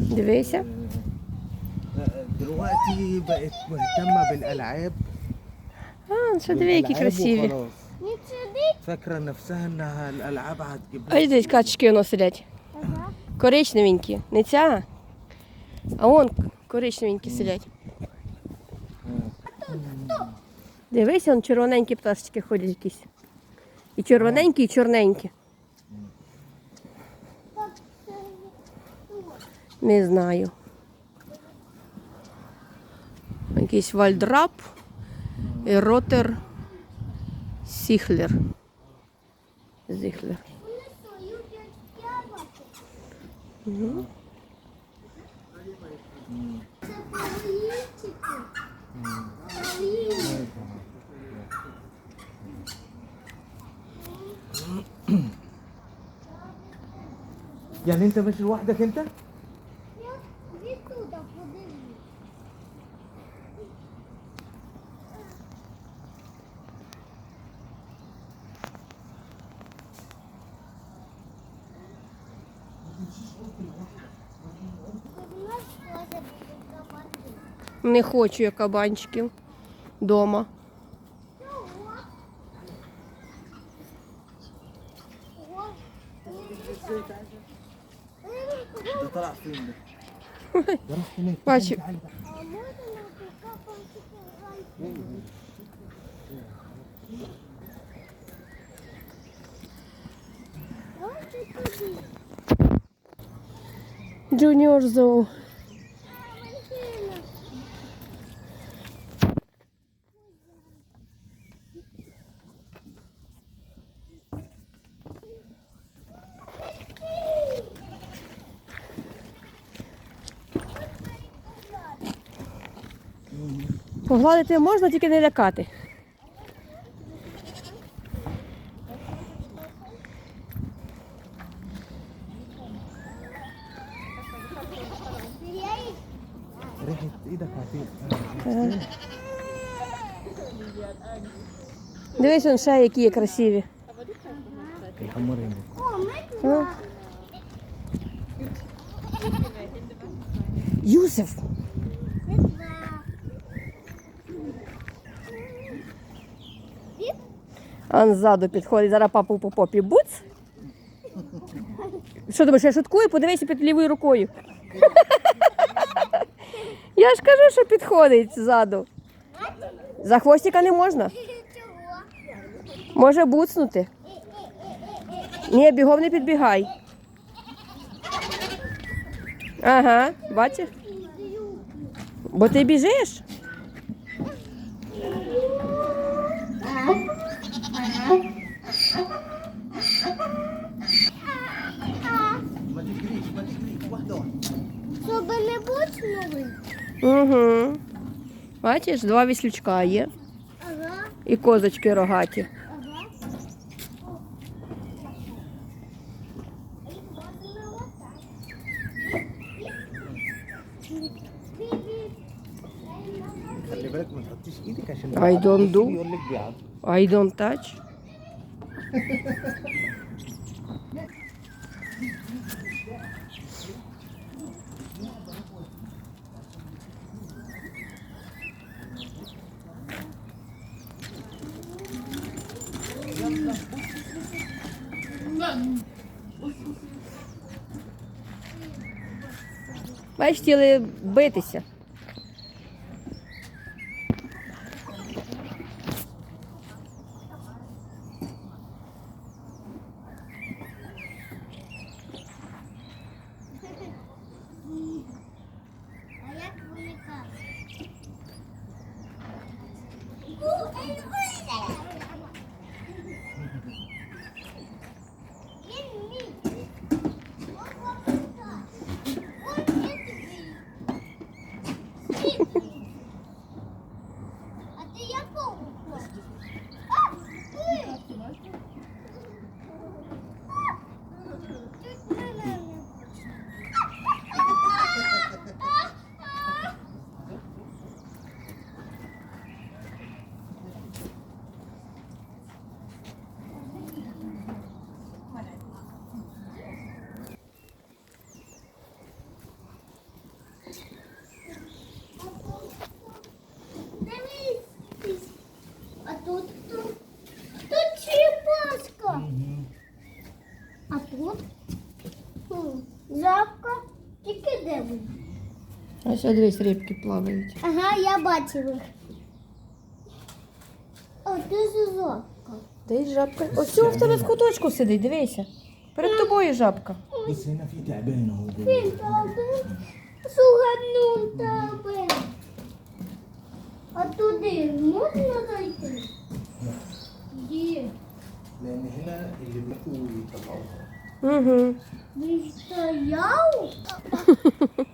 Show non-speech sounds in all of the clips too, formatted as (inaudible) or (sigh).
Дивися. دلوقتي بقت مهتمة بالألعاب А, що диви, які بالألعاب красиві. وخلاص. Не сюди. فاكرة نفسها إنها الألعاب هتجيب А ось десь качки воно сидять. Ага. Коричневенькі. Не ця. А вон коричневенькі сидять. Дивися, вон червоненькі пташечки ходять якісь. І червоненькі, і чорненькі. Не знаю. Якийсь вальдрап і ротер сіхлер. Зіхлер. Вони свою яблуки. Угу. Це політики. Політики. يعني أنت ماشي لوحدك أنت؟ Не хочу я кабанчиків вдома. Бачу. Thank you зоу. Валентина. Погладити можна, тільки не лякати. Я їх Дивись, он ще які є красиві. Ну. Юсеф. Он ззаду підходить, зараз папу по попі буц. Що думаєш, я шуткую, подивися під лівою рукою. Я ж кажу, що підходить ззаду. За хвостика не можна. Може буцнути. Ні, бігом не підбігай. Ага, бачиш? Бо ти біжиш? Щоб не буцнули. Угу. Бачиш, два віслючка є. Ага. І козочки рогаті. Ага. I don't do. I don't touch. (laughs) Хотіли битися. А як вони кажуть? Він мій. Он вот так. Он не твій. Жабка. Тільки де ви? Ось дивись, рибки плавають. Ага, я бачив їх. О, ти ж жабка. Десь жабка. Ось цього в тебе в куточку сидить, дивися. Перед тобою жабка. بس هنا في تعبان اهو جوه. Він тебе. Суганув тебе. А туди можна зайти? Де? لان هنا اللي بيقوا يطلعوها Угу. Він стояв? (laughs)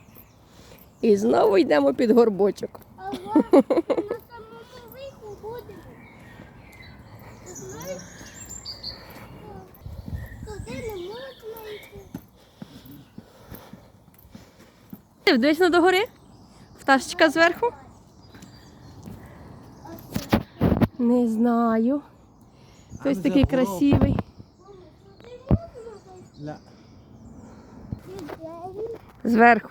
І знову йдемо під горбочок. Ага, на самому виху будемо. Знаєш, туди не можна йти. Дивись на догори. Пташечка зверху. Не знаю. Хтось Там такий красивий. Зверху.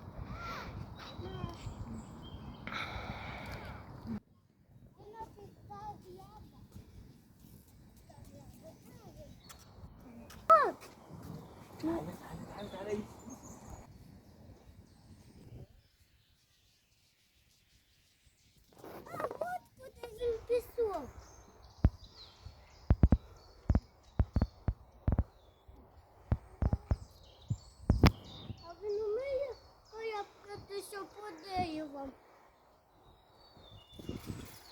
ถ่ายไม่ถ่ายไม่ถ่ายไม่ถ่ายเลย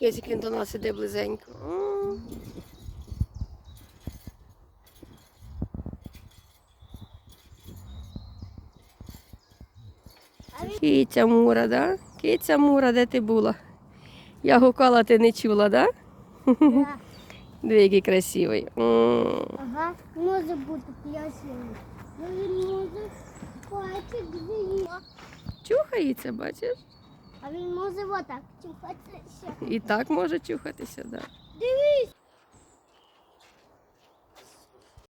Esse aqui então nosso de blizenco. É hum. Киця Мура, да? Киця Мура, де ти була? Я гукала, ти не чула, да? Да. Диви, який красивий. Ага, може бути красивий. Ну він може бачити дві. Чухається, бачиш? А він може отак чухатися. І так може чухатися, да. Дивись.